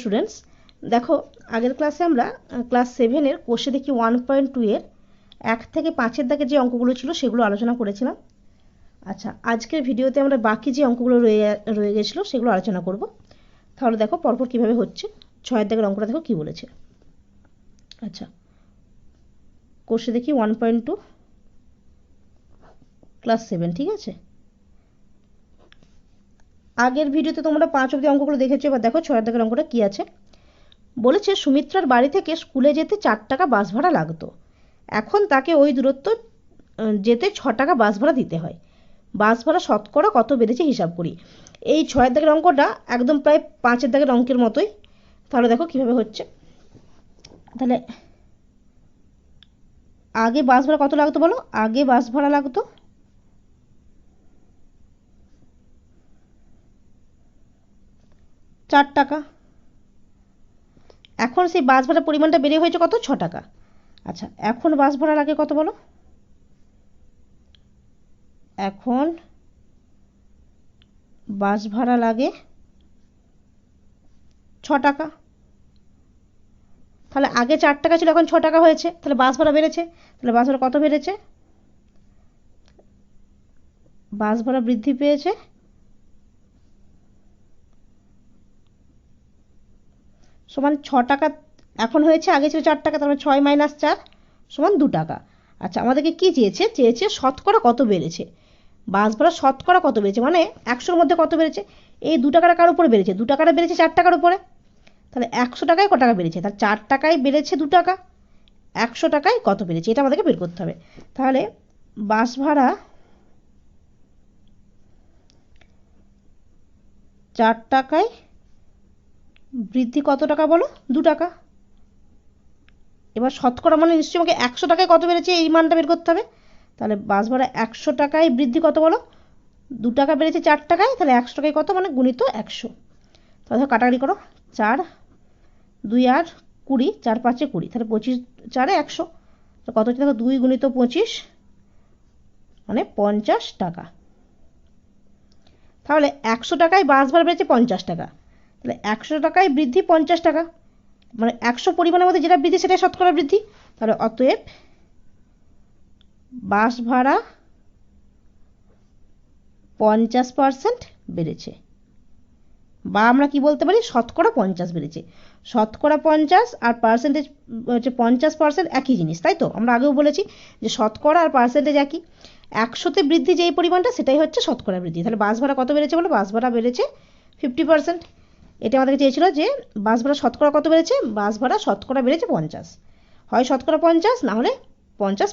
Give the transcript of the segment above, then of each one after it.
Students দেখো আগের ক্লাসে আমরা ক্লাস সেভেনের কোষে দেখি ওয়ান পয়েন্ট টু এর, এক থেকে পাঁচের দাগে যে অঙ্কগুলো ছিল সেগুলো আলোচনা করেছিলাম। আচ্ছা আজকের ভিডিওতে আমরা বাকি যে অঙ্কগুলো রয়ে রয়ে গেছিল সেগুলো আলোচনা করব। তাহলে দেখো পরপর কীভাবে হচ্ছে, ছয়ের দাগের অঙ্কটা দেখো কী বলেছে। আচ্ছা কোষে দেখি one point two class seven ঠিক আছে? আগের ভিডিওতে তোমরা পাঁচ অব্দি অঙ্কগুলো দেখেছ, এবার দেখো ছয়ের দাগের অঙ্কটা কী আছে। বলেছে, সুমিত্রার বাড়ি থেকে স্কুলে যেতে চার টাকা বাস ভাড়া লাগতো। এখন তাকে ওই দূরত্ব যেতে ছ টাকা বাস ভাড়া দিতে হয়। বাস ভাড়া শতকরা কত বেড়েছে হিসাব করি। এই ছয়ের দাগের অঙ্কটা একদম প্রায় পাঁচের দাগের অঙ্কের মতোই। তাহলে দেখো কীভাবে হচ্ছে। তাহলে, আগে বাস ভাড়া কত লাগতো বলো? আগে বাস ভাড়া লাগতো চার টাকা। এখন সেই বাস ভাড়ার পরিমাণটা বেড়ে হয়েছে কত? ছ টাকা। আচ্ছা এখন বাস ভাড়া লাগে কত বলো? এখন বাস ভাড়া লাগে ছ টাকা। তাহলে আগে চার টাকা ছিল, এখন ছ টাকা হয়েছে। তাহলে বাস ভাড়া বেড়েছে। তাহলে বাস ভাড়া কত বেড়েছে? বাস ভাড়া বৃদ্ধি পেয়েছে। সমান ছ টাকা, এখন হয়েছে আগে ছিল চার টাকা, তারপরে ছয় মাইনাস চার, সমান দু টাকা। আচ্ছা আমাদেরকে কি চেয়েছে? চেয়েছে শতকরা কত বেড়েছে? বাস ভাড়া শতকরা কত বেড়েছে? মানে একশোর মধ্যে কত বেড়েছে? এই দু টাকাটা কার উপরে বেড়েছে? দু টাকাটা বেড়েছে চার টাকার উপরে। তাহলে একশো টাকায় কত টাকা বেড়েছে? তাহলে চার টাকায় বেড়েছে দু টাকা। একশো টাকায় কত বেড়েছে? এটা আমাদেরকে বের করতে হবে। তাহলে বাস ভাড়া চার টাকায় বৃদ্ধি কত টাকা বলো? দু টাকা। এবার শতকরা মানে নিশ্চয়ই আমাকে একশো টাকায় কত বেড়েছে? এই মানটা বের করতে হবে। তাহলে বাস ভাড়া একশো টাকায় বৃদ্ধি কত বলো? দু টাকা বেড়েছে চার টাকায়, তাহলে একশো টাকায় কত? মানে গুণিত একশো। তাহলে ধরো কাটাকাটি করো। চার, দুই আর কুড়ি, চার পাঁচে কুড়ি। তাহলে পঁচিশ চারে একশো। তো কত হচ্ছে? দেখো দুই গুণিত পঁচিশ মানে পঞ্চাশ টাকা। তাহলে একশো টাকায় বাস ভাড়া বেড়েছে পঞ্চাশ টাকা। তাহলে একশো টাকায় বৃদ্ধি পঞ্চাশ টাকা। মানে একশো পরিমাণের মধ্যে যেটা বৃদ্ধি সেটাই শতকরা বৃদ্ধি। তাহলে অতএব বাস ভাড়া পঞ্চাশ পার্সেন্ট বেড়েছে। বা আমরা কি বলতে পারি? শতকরা পঞ্চাশ বেড়েছে। শতকরা পঞ্চাশ আর পার্সেন্টেজ হচ্ছে পঞ্চাশ পার্সেন্ট একই জিনিস, তাই তো? আমরা আগেও বলেছি যে শতকরা আর পার্সেন্টেজ একই। একশোতে বৃদ্ধি যেই পরিমাণটা, সেটাই হচ্ছে শতকরা বৃদ্ধি। তাহলে বাস ভাড়া কত বেড়েছে বলো? বাস ভাড়া বেড়েছে ফিফটি পার্সেন্ট এটা আমাদেরকে চেয়েছিল যে বাস ভাড়া শতকরা কত বেড়েছে? বাস ভাড়া শতকরা বেড়েছে পঞ্চাশ। হয় শতকরা পঞ্চাশ, না হলে পঞ্চাশ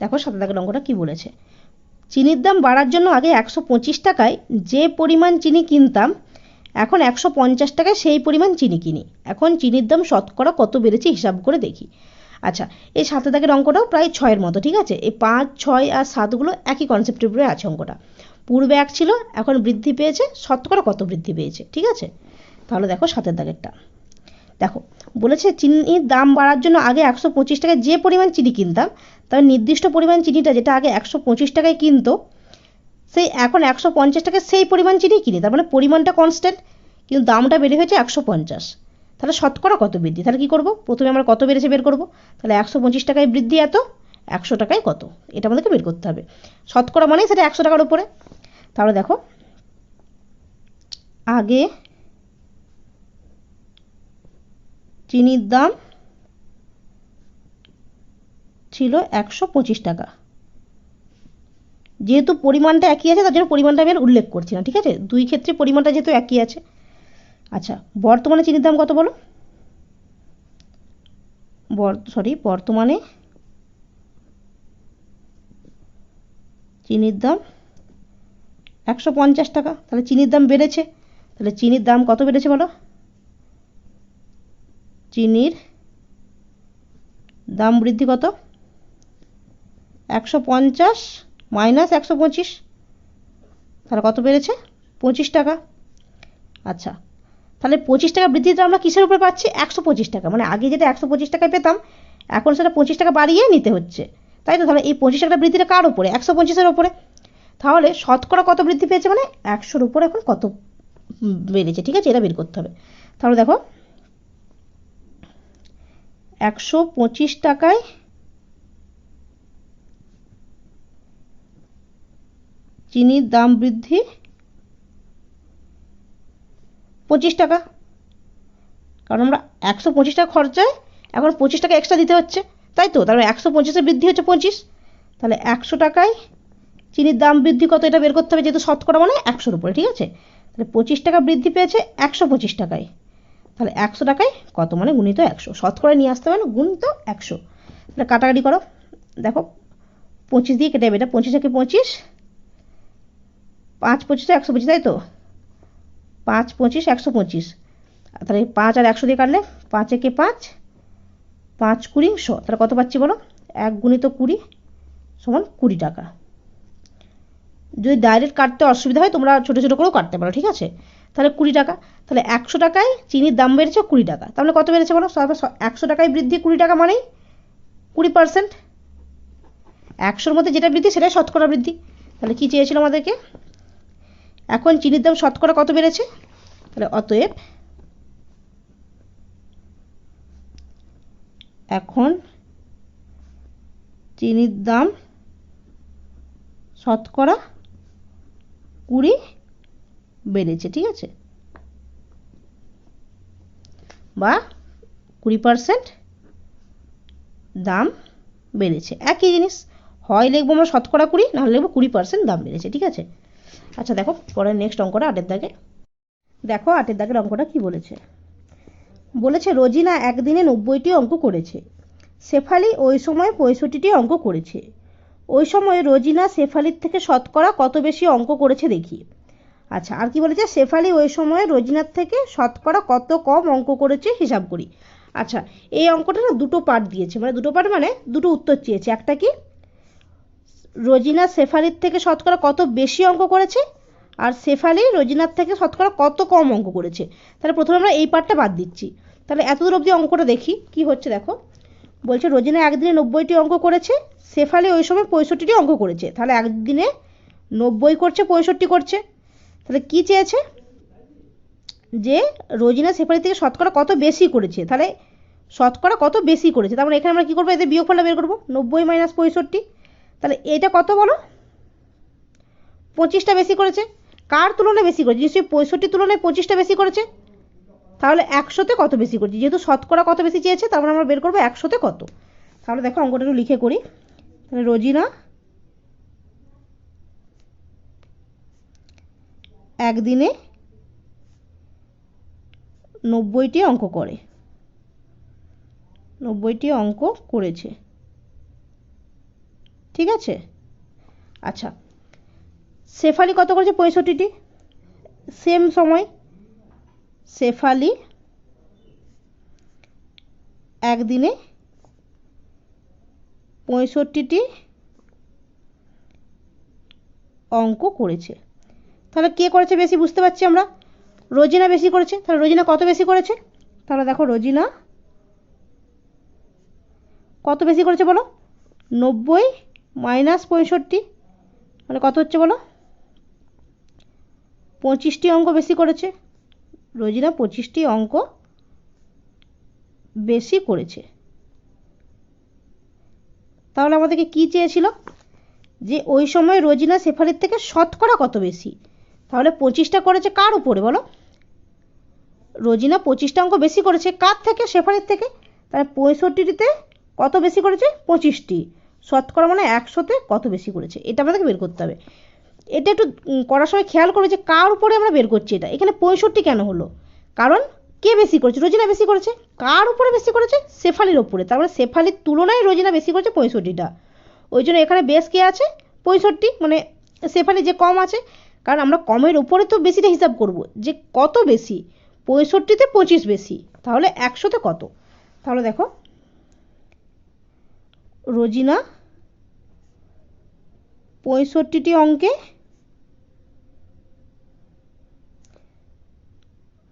দেখো সাদা দাগের অঙ্কটা কী বলেছে। চিনির দাম বাড়ার জন্য আগে একশো পঁচিশ টাকায় যে পরিমাণ চিনি কিনতাম, এখন একশো পঞ্চাশ টাকায় সেই পরিমাণ চিনি কিনি। এখন চিনির দাম শতকরা কত বেড়েছে হিসাব করে দেখি। আচ্ছা এই সাত দাগের অঙ্কটাও প্রায় ছয়ের মতো, ঠিক আছে? এই পাঁচ, ছয় আর সাতগুলো একই কনসেপ্টের উপরে আছে অঙ্কটা। পূর্বে এক ছিল, এখন বৃদ্ধি পেয়েছে, শতকরা কত বৃদ্ধি পেয়েছে, ঠিক আছে? তাহলে দেখো সাতের দাগেরটা। দেখো, বলেছে চিনির দাম বাড়ার জন্য আগে একশো পঁচিশ টাকায় যে পরিমাণ চিনি কিনতাম, তার নির্দিষ্ট পরিমাণ চিনিটা যেটা আগে একশো পঁচিশ টাকায় কিনতো, সেই এখন একশো পঞ্চাশ টাকায় সেই পরিমাণ চিনি কিনি। তার মানে পরিমাণটা কনস্ট্যান্ট কিন্তু দামটা বেড়ে হয়েছে একশো পঞ্চাশ। তাহলে শতকরা কত বৃদ্ধি? তাহলে কী করব? প্রথমে আমরা কত বেড়েছে বের করব? তাহলে একশো পঁচিশ টাকায় বৃদ্ধি এত, একশো টাকায় কত? এটা আমাদেরকে বের করতে হবে। শতকরা মানেই সেটা একশো টাকার উপরে। তাহলে দেখো। আগে চিনির দাম ছিল একশো পঁচিশ টাকা। যেহেতু পরিমাণটা একই আছে, তার জন্য পরিমাণটা আমি উল্লেখ করছি না, ঠিক আছে? দুই ক্ষেত্রে পরিমাণটা যেহেতু একই আছে। আচ্ছা বর্তমানে চিনির দাম কত বলো? সরি বর্তমানে চিনির দাম একশো পঞ্চাশ টাকা। তাহলে চিনির দাম বেড়েছে। তাহলে চিনির দাম কত বেড়েছে বলো? চিনির দাম বৃদ্ধি কত? একশো পঞ্চাশ মাইনাস একশো পঁচিশ। তাহলে কত বেড়েছে? পঁচিশ টাকা। আচ্ছা তাহলে পঁচিশ টাকা বৃদ্ধিটা আমরা কিসের উপরে পাচ্ছি? একশো পঁচিশ টাকা। মানে আগে যেটা একশো পঁচিশ টাকায় পেতাম, এখন সেটা পঁচিশ টাকা বাড়িয়ে নিতে হচ্ছে। তাই তো? তাহলে এই পঁচিশ টাকা বৃদ্ধিটা কার উপরে? একশো পঁচিশের ওপরে তাহলে শতকরা কত বৃদ্ধি পেয়েছে মানে একশোর উপরে এখন কত বেড়েছে, ঠিক আছে? এটা বের করতে হবে। তাহলে দেখো, একশো পঁচিশ টাকায় চিনির দাম বৃদ্ধি পঁচিশ টাকা। কারণ আমরা একশো পঁচিশ টাকা খরচায় এখন পঁচিশ টাকা এক্সট্রা দিতে হচ্ছে। তাই তো? তাহলে একশো পঁচিশে বৃদ্ধি হচ্ছে পঁচিশ। তাহলে একশো টাকায় চিনির দাম বৃদ্ধি কত এটা বের করতে হবে যেহেতু শতকরা মানে একশোর উপরে, ঠিক আছে? তাহলে পঁচিশ টাকা বৃদ্ধি পেয়েছে একশো পঁচিশ টাকায়। তাহলে একশো টাকায় কত মানে গুণিত একশো। শতকরা নিয়ে আসতে হবে না, গুণিত একশো। তাহলে কাটাকাটি করো। দেখো, পঁচিশ দিয়ে কেটে যাবে, এটা পঁচিশ একে পঁচিশ। পাঁচ পঁচিশে একশো পঁচিশ, তাই তো? পাঁচ পঁচিশ, একশো পঁচিশ। তাহলে পাঁচ আর একশো দিয়ে কাটলে পাঁচ একে পাঁচ পাঁচ কুড়ি শ। তাহলে কত পাচ্ছি বলো? এক গুণিত কুড়ি সমান কুড়ি টাকা। যদি ডাইরেক্ট কাটতে অসুবিধা হয়, তোমরা ছোটো ছোটো করেও কাটতে পারো, ঠিক আছে? তাহলে কুড়ি টাকা। তাহলে একশো টাকায় চিনির দাম বেড়েছে কুড়ি টাকা। তাহলে কত বেড়েছে বলো? একশো টাকায় বৃদ্ধি কুড়ি টাকা মানেই কুড়ি পার্সেন্ট একশোর মধ্যে যেটা বৃদ্ধি, সেটাই শতকরা বৃদ্ধি। তাহলে কী চেয়েছিল আমাদেরকে? এখন চিনির দাম শতকরা কত বেড়েছে? তাহলে অতএব এখন চিনির দাম শতকরা কুড়ি বেড়েছে, ঠিক আছে? বা কুড়ি পার্সেন্ট দাম বেড়েছে। একই জিনিস, হয় লিখব আমরা শতকরা কুড়ি নাহলে লিখব কুড়ি পার্সেন্ট দাম বেড়েছে, ঠিক আছে? আচ্ছা দেখো, পরের নেক্সট অঙ্কটা আটের দাগে। দেখো, আটের দাগের অঙ্কটা কি বলেছে? বলেছে, রোজিনা একদিনে নব্বইটি অঙ্ক করেছে। শেফালি ওই সময় পঁয়ষট্টিটি অঙ্ক করেছে। ওই সময় রোজিনা শেফালির থেকে শতকরা কত বেশি অঙ্ক করেছে দেখি। আচ্ছা আর কি বলেছে? শেফালি ওই সময় রোজিনার থেকে শতকরা কত কম অঙ্ক করেছে হিসাব করি। আচ্ছা এই অঙ্কটা না দুটো পার্ট দিয়েছে। মানে দুটো পার্ট মানে দুটো উত্তর চেয়েছে। একটা কি? রোজিনা শেফালির থেকে শতকরা কত বেশি অঙ্ক করেছে? আর শেফালি রোজিনার থেকে শতকরা কত কম অঙ্ক করেছে? তাহলে প্রথমে আমরা এই পার্টটা বাদ দিচ্ছি। তাহলে এতদূর অবধি অঙ্কটা দেখি। কি হচ্ছে দেখো? বলছে, রোজিনা একদিনে নব্বইটি অঙ্ক করেছে, শেফালি ওই সময় পঁয়ষট্টিটি অঙ্ক করেছে। তাহলে একদিনে নব্বই করছে, পঁয়ষট্টি করছে। তাহলে কি চেয়েছে? যে রোজিনা শেফালি থেকে শতকরা কত বেশি করেছে? তাহলে শতকরা কত বেশি করেছে? তারপরে এখানে আমরা কী করব? এদের বিয়োগফলটা বের করব। নব্বই মাইনাস পঁয়ষট্টি। তাহলে এটা কত বলো? পঁচিশটা বেশি করেছে। কার তুলনায় বেশি করেছে? নিশ্চয়ই পঁয়ষট্টির তুলনায় পঁচিশটা বেশি করেছে। তাহলে একশোতে কত বেশি করেছে? যেহেতু শতকরা কত বেশি চেয়েছে, তারপরে আমরা বের করব একশোতে কত? তাহলে দেখো অঙ্কটা একটু লিখে করি। তাহলে রোজিনা, একদিনে নব্বইটি অঙ্ক করে। নব্বইটি অঙ্ক করেছে। ঠিক আছে? আচ্ছা। শেফালি কত করেছে? পঁয়ষট্টিটি। সেম সময় শেফালি একদিনে পঁয়ষট্টিটি অঙ্ক করেছে। তাহলে কে করেছে বেশি বুঝতে পারছি আমরা? রোজিনা বেশি করেছে। তাহলে রোজিনা কত বেশি করেছে? তাহলে দেখো রোজিনা কত বেশি করেছে বলো? নব্বই মাইনাস পঁয়ষট্টি। মানে কত হচ্ছে বলো? পঁচিশটি অঙ্ক বেশি করেছে। রোজিনা পঁচিশটি অঙ্ক বেশি করেছে। তাহলে আমাদেরকে কি চেয়েছিল? যে ওই সময় রোজিনা শেফালির থেকে শতকরা কত বেশি? তাহলে পঁচিশটা করেছে কার উপরে বলো? রোজিনা পঁচিশটা অঙ্ক বেশি করেছে কার থেকে? শেফালির থেকে। তাহলে পঁয়ষট্টিতে কত বেশি করেছে? পঁচিশটি। শতকরা মানে একশোতে কত বেশি করেছে? এটা আমাদেরকে বের করতে হবে। এটা একটু করার সময় খেয়াল করে যে কার উপরে আমরা বের করছি এটা। এখানে পঁয়ষট্টি কেন হলো? কারণ কে বেশি করেছে? রোজিনা বেশি করেছে। কার উপরে বেশি করেছে? শেফালির ওপরে তার মানে শেফালির তুলনায় রোজিনা বেশি করেছে পঁয়ষট্টিটা। ওই জন্য এখানে বেশ কে আছে? পঁয়ষট্টি। মানে শেফালি যে কম আছে, কারণ আমরা কমের উপরে তো বেশিটা হিসাব করব। যে কত বেশি? পঁয়ষট্টিতে পঁচিশ বেশি। তাহলে একশোতে কত? তাহলে দেখো, রোজিনা পঁয়ষট্টিটি অঙ্কে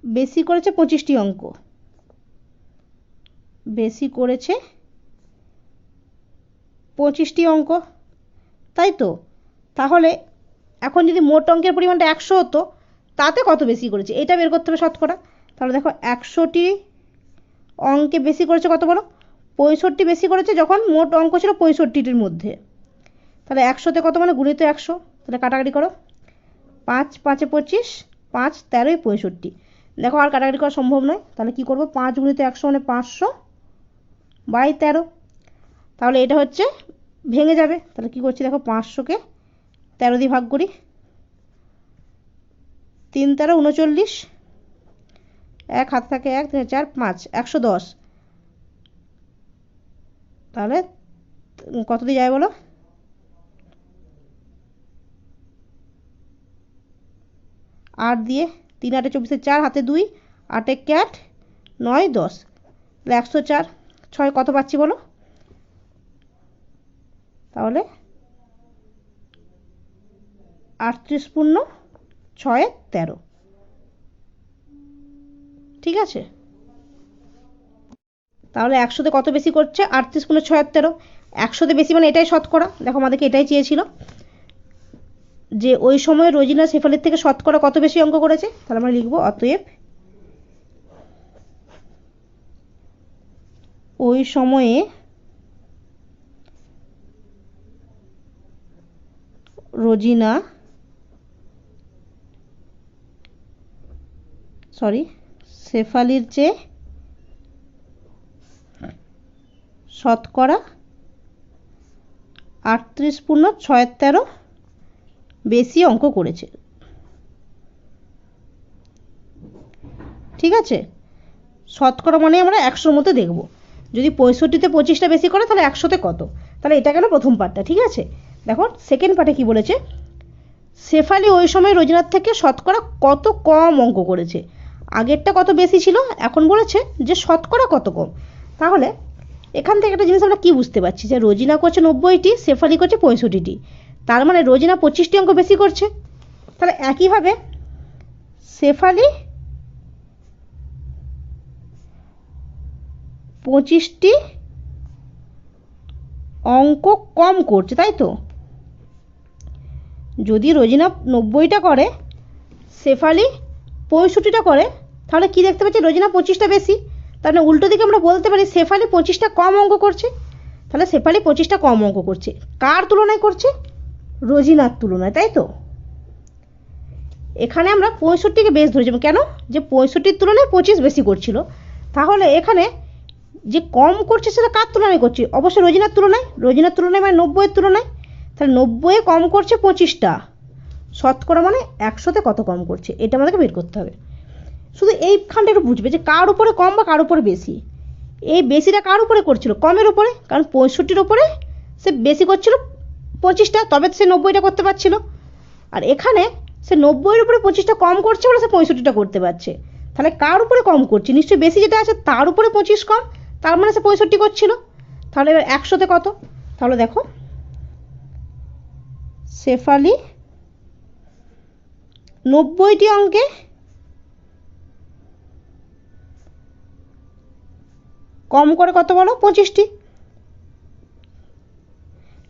বেশি করেছে পঁচিশটি অঙ্ক। বেশি করেছে পঁচিশটি অঙ্ক। তাই তো? তাহলে এখন যদি মোট অঙ্কের পরিমাণটা একশো হতো, তাতে কত বেশি করেছে? এটা বের করতে হবে শতকরা। তাহলে দেখো, একশোটি অঙ্কে বেশি করেছে কত বলো? পঁয়ষট্টি বেশি করেছে যখন মোট অঙ্ক ছিল পঁয়ষট্টিটির মধ্যে। তাহলে একশোতে কত মানে? গুণিত একশো। তাহলে কাটাকাটি করো। পাঁচ, পাঁচে পঁচিশ, পাঁচ, তেরোই পঁয়ষট্টি। দেখো আর কাটাকাটি করা সম্ভব নয়। তাহলে কি করব? পাঁচ গুণিত একশো মানে পাঁচশো বাই তেরো। তাহলে এটা হচ্ছে ভেঙে যাবে। তাহলে কি করছি? দেখো পাঁচশোকে তেরো দিয়ে ভাগ করি। তিন তেরো, উনচল্লিশ। এক, হাত থাকে এক, তিন, চার, পাঁচ, একশো দশ। তাহলে কত দিয়ে যায় বলো? আট দিয়ে তিন আটে চব্বিশে চার, হাতে দুই, আটে ক্যাট, নয় দশ। তাহলে একশো চার, ছয় কত পাচ্ছি বলো? তাহলে আটত্রিশ পূর্ণ ছয় তেরো। ঠিক আছে? তাহলে একশোতে কত বেশি করছে? আটত্রিশ পূর্ণ ছয় তেরো। একশোতে বেশি মানে এটাই শতকরা। দেখো আমাদেরকে এটাই চেয়েছিল। যে ওই সময় রোজিনা শেফালির থেকে শতকরা কত বেশি অঙ্ক করেছে? তাহলে আমরা লিখব অতএব ওই সময়ে রোজিনা সরি, শেফালির চেয়ে শতকরা আটত্রিশ পূর্ণ ছয় তেরো বেশি অঙ্ক করেছে। ঠিক আছে? শতকরা মানে আমরা একশোর মধ্যে দেখব। যদি পঁয়ষট্টিতে পঁচিশটা বেশি করে, তাহলে একশোতে কত? তাহলে এটা গেল প্রথম পার্টটা ঠিক আছে? দেখো সেকেন্ড পার্টে কি বলেছে? শেফালি ওই সময় রোজনার থেকে শতকরা কত কম অঙ্ক করেছে? আগেরটা কত বেশি ছিল? এখন বলেছে যে শতকরা কত কম? তাহলে এখান থেকে একটা জিনিস আমরা কী বুঝতে পারছি? যে রোজিনা করছে নব্বইটি, শেফালি করছে পঁয়ষট্টিটি। তার মানে রোজিনা পঁচিশটি অঙ্ক বেশি করছে। তাহলে একইভাবে শেফালি পঁচিশটি অঙ্ক কম করছে, তাই তো? যদি রোজিনা নব্বইটা করে, শেফালি পঁয়ষট্টিটা করে, তাহলে কি দেখতে পাচ্ছি? রোজিনা পঁচিশটা বেশি। তাহলে উল্টো দিকে আমরা বলতে পারি শেফালি পঁচিশটা কম অঙ্ক করছে। তাহলে শেফালি পঁচিশটা কম অঙ্ক করছে। কার তুলনায় করছে? রোজিনার তুলনায়, তাই তো? এখানে আমরা পঁয়ষট্টিকে বেশ ধরেছিলাম কেন? যে পঁয়ষট্টির তুলনায় পঁচিশ বেশি করছিল। তাহলে এখানে যে কম করছে সেটা কার তুলনায় করছে? অবশ্যই রোজিনার তুলনায়। রোজিনার তুলনায় মানে নব্বইয়ের তুলনায়। তাহলে নব্বইয়ে কম করছে পঁচিশটা। শতকরা মানে একশোতে কত কম করছে? এটা আমাদেরকে বের করতে হবে। শুধু এইখানটা একটু বুঝবে যে কার উপরে কম বা কার উপরে বেশি। এই বেশিটা কার উপরে করছিল? কমের উপরে। কারণ পঁয়ষট্টির উপরে সে বেশি করছিল পঁচিশটা, তবে সে নব্বইটা করতে পারছিল। আর এখানে সে নব্বইয়ের উপরে পঁচিশটা কম করছে বলে সে পঁয়ষট্টিটা করতে পারছে। তাহলে কার উপরে কম করছে? নিশ্চয়ই বেশি যেটা আছে তার উপরে পঁচিশ কম, তার মানে সে পঁয়ষট্টি করছিল। তাহলে এবার একশোতে কত? তাহলে দেখো, শেফালি নব্বইটি অঙ্কে কম করে কত বলো? পঁচিশটি।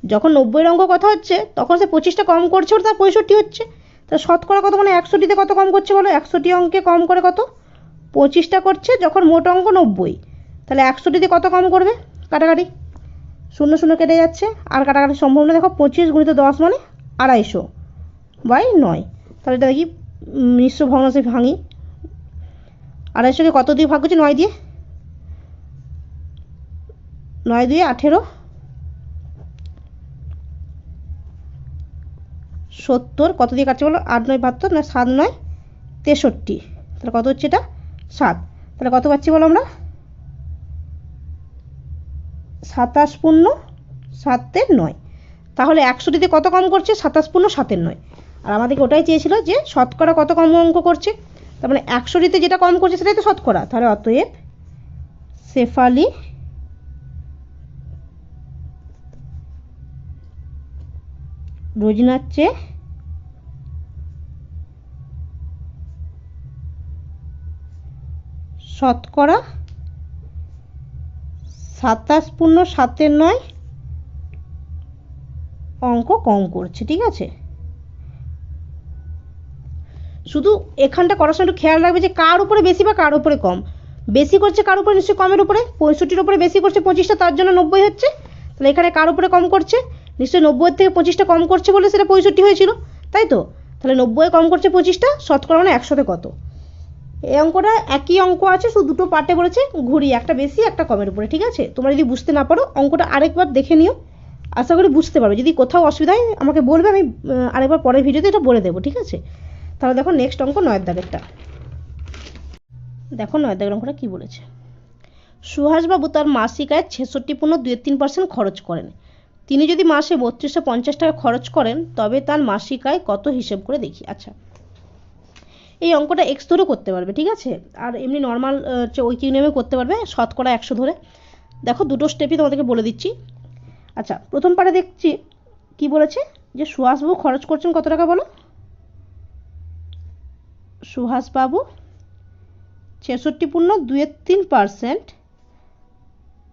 যখন নব্বই অঙ্ক কথা হচ্ছে, তখন সে পঁচিশটা কম করছে ওর, তার পঁয়ষট্টি হচ্ছে। তা শতকরা কত মানে একশোটিতে কত কম করছে বলো? একশোটি অঙ্কে কম করে কত? পঁচিশটা করছে যখন মোট অঙ্ক নব্বই। তাহলে একশোটিতে কত কম করবে? কাটাকাটি। শূন্য শূন্য কেটে যাচ্ছে। আর কাটাকাটি সম্ভব না দেখো পঁচিশ গুণিত দশ মানে আড়াইশো বাই নয়। তাহলে এটা দেখি মিশ্র ভগ্নাংশে ভাঙি। আড়াইশোকে কত দিয়ে ভাগ করছি? নয় দিয়ে? নয় দিয়ে আঠেরো। সত্তর, কত দিয়ে কাটছে বলো? আট, নয়, বাহাত্তর, না, সাত, নয়, তেষট্টি। তাহলে কত হচ্ছে এটা? সাত। তাহলে কত পাচ্ছি বলো আমরা? সাতাশ পূর্ণ সাতের নয়। তাহলে একশোটিতে কত কম করছে? সাতাশ পূর্ণ সাতের নয়। আর আমাদেরকে ওটাই চেয়েছিল যে শতকরা কত কম অঙ্ক করছে? তার মানে একশোটিতে যেটা কম করছে সেটাই তো শতকরা। তাহলে অতএব শেফালি রোজিনার চেয়ে শতকরা সাতাশ পূর্ণ সাতের নয় অঙ্ক কম করছে, ঠিক আছে? শুধু এখানটা করার সময় একটু খেয়াল রাখবে যে কার উপরে বেশি বা কার উপরে কম। বেশি করছে কার উপরে? নিশ্চয়ই কমের উপরে। পঁয়ষট্টির উপরে বেশি করছে, পঁচিশটা, তার জন্য নব্বই হচ্ছে। তাহলে এখানে কার উপরে কম করছে? নিশ্চয়ই নব্বইয়ের থেকে পঁচিশটা কম করছে বলে সেটা পঁয়ষট্টি হয়েছিল। তাই তো? তাহলে নব্বই কম করছে পঁচিশটা, শতকরা মানে একশোতে কত? এই অঙ্কটা একই অঙ্ক আছে, শুধু দুটো পার্টে বলেছে ঘুরি, একটা বেশি, একটা কমের উপরে, ঠিক আছে? তোমরা যদি বুঝতে না পারো, অঙ্কটা আরেকবার দেখে নিও। আশা করি বুঝতে পারবে। যদি কোথাও অসুবিধা হয়, আমাকে বলবে, আমি আরেকবার পরের ভিডিওতে এটা বলে দেবো, ঠিক আছে? তাহলে দেখো নেক্সট অঙ্ক নয়ের দাগেরটা। দেখো নয়ের দাগের অঙ্কটা কী বলেছে? সুহাসবাবু তার মাসিক আয় ছেষট্টি পূর্ণ দুই তিন পার্সেন্ট খরচ করেন। তিনি যদি মাসে বত্রিশশো পঞ্চাশ টাকা খরচ করেন, তবে তার মাসিক আয় কত হিসেব করে দেখি? আচ্ছা এই অঙ্কটা এক্স ধরেও করতে পারবে, ঠিক আছে? আর এমনি নর্মাল হচ্ছে ঐকিক নিয়মে করতে পারবে শতকরা একশো ধরে। দেখো দুটো স্টেপই তোমাদেরকে বলে দিচ্ছি। আচ্ছা প্রথম পারে দেখছি কি বলেছে? যে সুহাসবাবু খরচ করছেন কত টাকা বলো? সুহাসবাবু ছেষট্টি পূর্ণ দুয়ের তিন পার্সেন্ট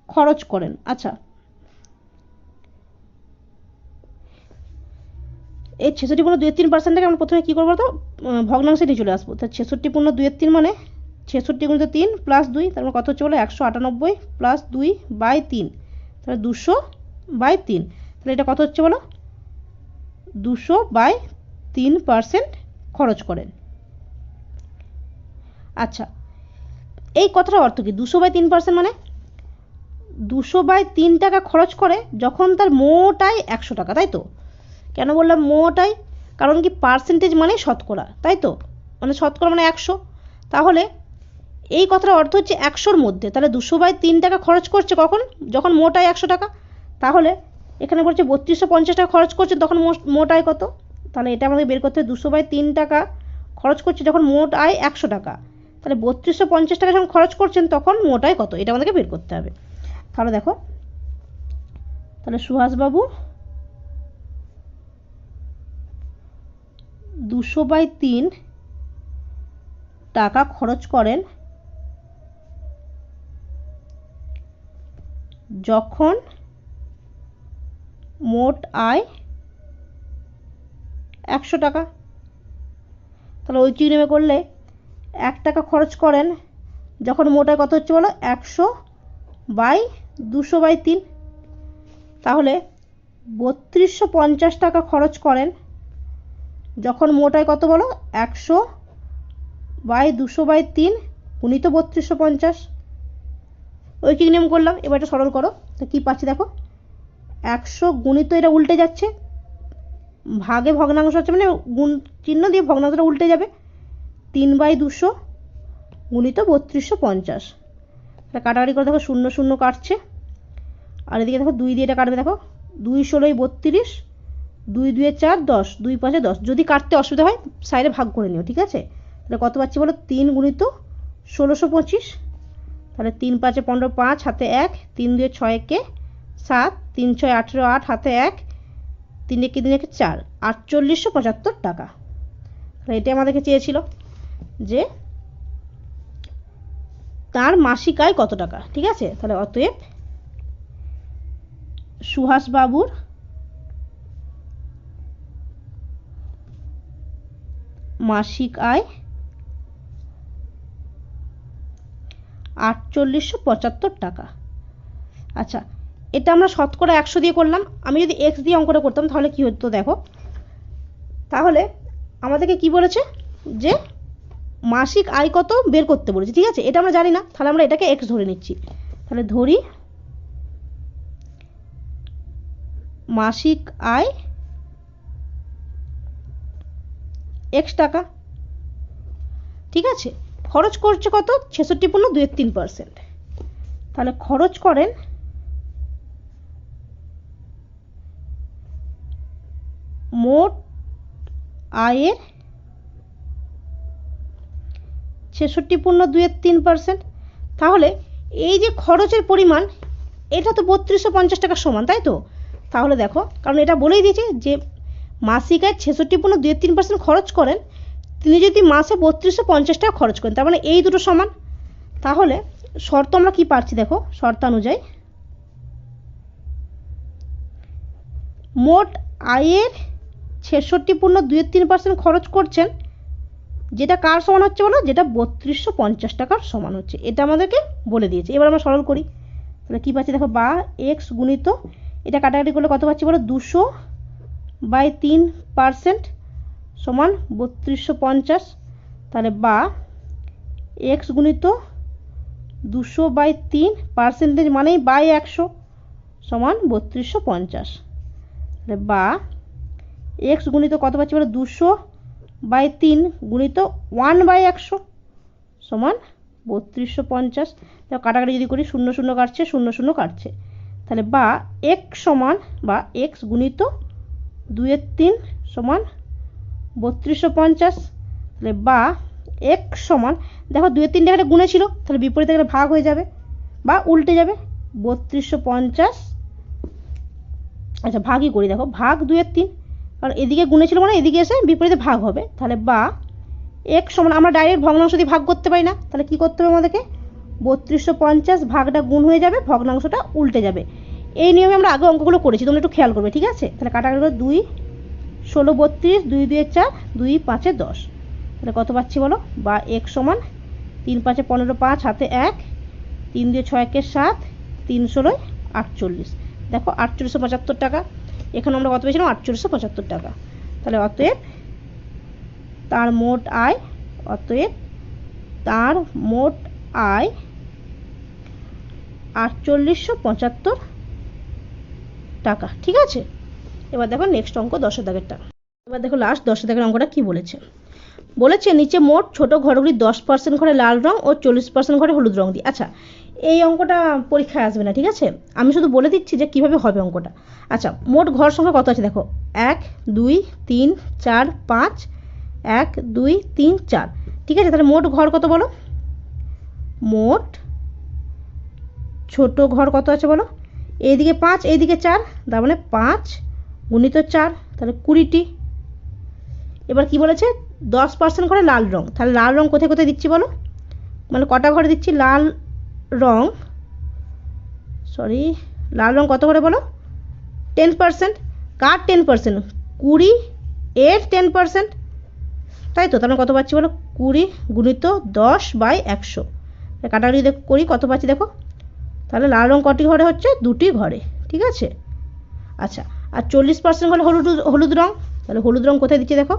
খরচ করেন। আচ্ছা এই ছেষট্টি পূর্ণ দুয়ের তিন পার্সেন্টটাকে আমরা প্রথমে কী করব তো ভগ্নাংশে নিয়ে চলে আসব। তা ছেষট্টি পূর্ণ দুয়ের তিন মানে? ছেষট্টি গুণিত তিন প্লাস দুই, তার মানে কত বলো? একশো আটানব্বই প্লাস দুই বাই তিন। তাহলে দুশো বাই তিন। তাহলে এটা কত হচ্ছে বলো? দুশো বাই তিন পার্সেন্ট খরচ করেন আচ্ছা এই কথাটার অর্থ কি? দুশো বাই তিন পার্সেন্ট মানে? দুশো বাই তিন টাকা খরচ করে যখন তার মোট আয় একশো টাকা, তাই তো? কেন বললাম মোট আয় কারণ কি পার্সেন্টেজ মানে শতকরা, তাই তো? মানে শতকরা মানে একশো। তাহলে এই কথার অর্থ হচ্ছে একশোর মধ্যে। তাহলে দুশো বাই তিন টাকা খরচ করছে কখন? যখন মোট আয় একশো টাকা। তাহলে এখানে বলছে বত্রিশশো পঞ্চাশ টাকা খরচ করছে, তখন মোট- মোট কত? তাহলে এটা আমাদের বের করতে হবে। দুশো বাই তিন টাকা খরচ করছে যখন মোট আয় একশো টাকা। তাহলে বত্রিশশো পঞ্চাশ টাকা যখন খরচ করছেন, তখন মোট আয় কত? এটা আমাদেরকে বের করতে হবে। তাহলে দেখো। তাহলে সুহাসবাবু দুশো বাই তিন টাকা খরচ করেন। যখন মোট আয় একশো টাকা। তাহলে ওই নেমে করলে এক টাকা খরচ করেন। যখন মোট আয় কত হচ্ছে বলো? একশো বাই দুশো বাই তিন। তাহলে বত্রিশশো পঞ্চাশ টাকা খরচ করেন। যখন মোট আয় কত বলো? একশো বাই দুশো বাই তিন উনি তো বত্রিশশো পঞ্চাশ। ওই কি নিয়ম করলাম? এবার এটা সরল করো। তো কী পাচ্ছি দেখো? একশো গুণিত এটা উল্টে যাচ্ছে। ভাগে ভগ্নাংশ হচ্ছে মানে গুণ চিহ্ন দিয়ে ভগ্নাংশটা উল্টে যাবে। তিন বাই দুশো গুণিত বত্রিশশো পঞ্চাশ। এটা কাটাকাটি করে দেখো, শূন্য শূন্য কাটছে। আর এদিকে দেখো, দুই দিয়ে এটা কাটবে দেখো। দুই ষোলোই বত্রিশ দুই দুয়ে চার, দশ, দুই পাঁচে দশ। যদি কাটতে অসুবিধা হয় সাইডে ভাগ করে নিও, ঠিক আছে? তাহলে কত পাচ্ছি বলো? তিন গুণিত ষোলোশো পঁচিশ। তাহলে তিন পাঁচে পনেরো, পাঁচ, হাতে এক। তিন দুয়ে ছয় একে সাত। তিন ছয়, আঠেরো, আট, হাতে এক। তিন একে তিন একে চার। আটচল্লিশশো পঁচাত্তর টাকা। তাহলে এটাই আমাদেরকে চেয়েছিল যে তার মাসিক আয় কত টাকা, ঠিক আছে? তাহলে অতএব সুহাসবাবুর মাসিক আয় আটচল্লিশশো পঁচাত্তর টাকা। আচ্ছা এটা আমরা শতকরা একশো দিয়ে করলাম। আমি যদি এক্স দিয়ে অঙ্কটা করতাম, তাহলে কি হতো দেখো? তাহলে আমাদেরকে কি বলেছে? যে মাসিক আয় কত বের করতে বলেছে, ঠিক আছে? এটা আমরা জানি না, তাহলে আমরা এটাকে এক্স ধরে নিচ্ছি। তাহলে ধরি মাসিক আয় এক্স টাকা। ঠিক আছে? খরচ করছে কত? ছেষট্টি পূর্ণ দুয়ের তিন পার্সেন্ট তাহলে খরচ করেন মোট আয়ের ছেষট্টি পূর্ণ দুয়ের তিন পার্সেন্ট তাহলে এই যে খরচের পরিমাণ, এটা তো বত্রিশশো পঞ্চাশ টাকার সমান, তাই তো? তাহলে দেখো, কারণ এটা বলেই দিয়েছে যে মাসিক আয় ছেষট্টি পূর্ণ দুয়ের তিন পার্সেন্ট খরচ করেন, তিনি যদি মাসে বত্রিশশো পঞ্চাশ টাকা খরচ করেন, তার মানে এই দুটো সমান। তাহলে শর্ত আমরা কি পাচ্ছি দেখো শর্তানুযায়ী মোট আয়ের ছেষট্টি পূর্ণ দুয়ের তিন পার্সেন্ট খরচ করছেন, যেটা কার সমান হচ্ছে বলো? যেটা বত্রিশশো পঞ্চাশ টাকার সমান হচ্ছে। এটা আমাদেরকে বলে দিয়েছে। এবার আমরা সরল করি। তাহলে কী পাচ্ছি দেখো? বা এক্স গুণিত, এটা কাটাকাটি করলে কত পাচ্ছি বলো? দুশো বাই তিন পার্সেন্ট সমান বত্রিশশো পঞ্চাশ। তাহলে বা এক্স গুণিত দুশো বাই তিন পার্সেন্টেজ মানেই বাই একশো সমান বত্রিশশো পঞ্চাশ। তাহলে বা এক্স গুণিত কত পাচ্ছি বলো দুশো বাই তিন গুণিত ওয়ান বাই একশো সমান বত্রিশশো পঞ্চাশ। কাটাকাটি যদি করি, শূন্য শূন্য কাটছে, শূন্য শূন্য কাটছে। তাহলে বা এক্স সমান বা এক্স গুণিত দুইয়ের তিন সমান বত্রিশশো পঞ্চাশ। তাহলে বা এক সমান, দেখো দুইয়ের তিনটে এখানে গুণে ছিল, তাহলে বিপরীতে গেলে ভাগ হয়ে যাবে বা উল্টে যাবে বত্রিশশো পঞ্চাশ। আচ্ছা ভাগই করি, দেখো, ভাগ দুয়ের তিন, কারণ এদিকে গুণে ছিল মানে এদিকে এসে বিপরীতে ভাগ হবে। তাহলে বা এক সমান, আমরা ডাইরেক্ট ভগ্নাংশ দিয়ে ভাগ করতে পারি না। তাহলে কি করতে হবে আমাদেরকে? বত্রিশশো পঞ্চাশ ভাগটা গুণ হয়ে যাবে, ভগ্নাংশটা উল্টে যাবে। এই নিয়মে আমরা আগে অঙ্কগুলো করেছি, তোমরা একটু খেয়াল করবে, ঠিক আছে? তাহলে কাটাকাটি দুই, ষোলো, বত্রিশ, দুই দুয়ে চার, দুই, পাঁচে দশ। তাহলে কত পাচ্ছি বলো? বা এক সমান তিন পাঁচে পনেরো, পাঁচ, হাতে এক, তিন দিয়ে ছয় একে সাত, তিন ষোলোয় আটচল্লিশ। দেখো, আটচল্লিশশো পঁচাত্তর টাকা। এখানে আমরা কত পেয়েছিলাম? আটচল্লিশশো পঁচাত্তর টাকা। তাহলে অতএব তার মোট আয়, অতএব তার মোট আয় আটচল্লিশশো পঁচাত্তর টাকা, ঠিক আছে? এবার দেখো নেক্সট অঙ্ক দশ দাগেরটা এবার দেখো লাস্ট দশ দাগের অঙ্কটা কি বলেছে? বলেছে নিচে মোট ছোট ঘরগুলি দশ পার্সেন্ট ঘরে লাল রং ও চল্লিশ পার্সেন্ট ঘরে হলুদ রং দিয়ে। আচ্ছা এই অঙ্কটা পরীক্ষায় আসবে না, ঠিক আছে? আমি শুধু বলে দিচ্ছি যে কীভাবে হবে অঙ্কটা। আচ্ছা মোট ঘর সংখ্যা কত আছে দেখো? এক, দুই, তিন, চার, পাঁচ, এক, দুই, তিন, চার। ঠিক আছে, তাহলে মোট ঘর কত বলো? মোট ছোট ঘর কত আছে বলো? এইদিকে পাঁচ, এইদিকে চার, তার মানে পাঁচ গুণিত চার, তাহলে কুড়িটি। এবার কি বলেছে? দশ পার্সেন্ট করে লাল রং। তাহলে লাল রং কোথায় কোথায় দিচ্ছি বলো? মানে কটা ঘরে দিচ্ছি? লাল রং সরি লাল রং কত করে বলো? টেন পার্সেন্ট কার টেন পার্সেন্ট কুড়ি, এর টেন পার্সেন্ট তাই তো, তাহলে কত পাচ্ছি বলো? কুড়ি গুণিত দশ বাই একশো। কাটাকাটি করি, কত পাচ্ছি দেখো? তাহলে লাল রং কটি ঘরে হচ্ছে? দুটি ঘরে, ঠিক আছে? আচ্ছা আর চল্লিশ পার্সেন্ট হলে হলুদ হলুদ রং? তাহলে হলুদ রং কোথায় দিচ্ছে দেখো?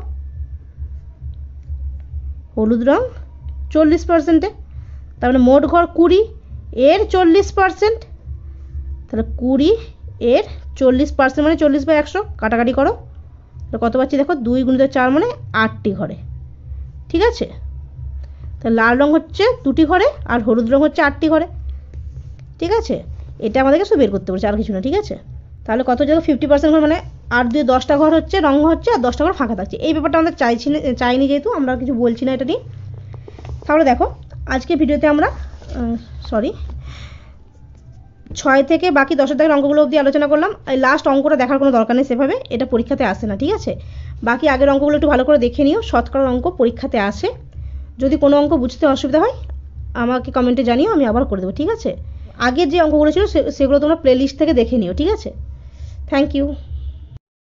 হলুদ রং চল্লিশ পার্সেন্টে মানে মোট ঘর কুড়ি, এর চল্লিশ পার্সেন্ট তাহলে কুড়ি, এর চল্লিশ পার্সেন্ট মানে চল্লিশ বাই একশো, কাটাকাটি করো। তাহলে কত পাচ্ছি দেখো? দুই গুণিত চার মানে আটটি ঘরে, ঠিক আছে? তাহলে লাল রং হচ্ছে দুটি ঘরে আর হলুদ রং হচ্ছে আটটি ঘরে। ঠিক আছে? এটা আমাদেরকে সব বের করতে বলছে, আর কিছু না, ঠিক আছে? তাহলে কত জায়গা ফিফটি পার্সেন্ট ঘর মানে আট দিয়ে দশটা ঘর হচ্ছে, রং হচ্ছে, আর দশটা ঘর ফাঁকা থাকছে। এই ব্যাপারটা আমাদের চাইছি না চাইনি যেহেতু, আমরা কিছু বলছি না এটা নিয়ে। তাহলে দেখো আজকে ভিডিওতে আমরা সরি ছয় থেকে বাকি দশের দাগের অঙ্কগুলো অবধি আলোচনা করলাম। এই লাস্ট অঙ্কটা দেখার কোনো দরকার নেই সেভাবে, এটা পরীক্ষাতে আসে না, ঠিক আছে? বাকি আগের অঙ্কগুলো একটু ভালো করে দেখে নিও, শতকরার অঙ্ক পরীক্ষাতে আসে। যদি কোনো অঙ্ক বুঝতে অসুবিধা হয়, আমাকে কমেন্টে জানিও, আমি আবার করে দেবো, ঠিক আছে? আগের যে অঙ্কগুলো ছিল সেগুলো তোমরা প্লেলিস্ট থেকে দেখে নিও ঠিক আছে? Thank you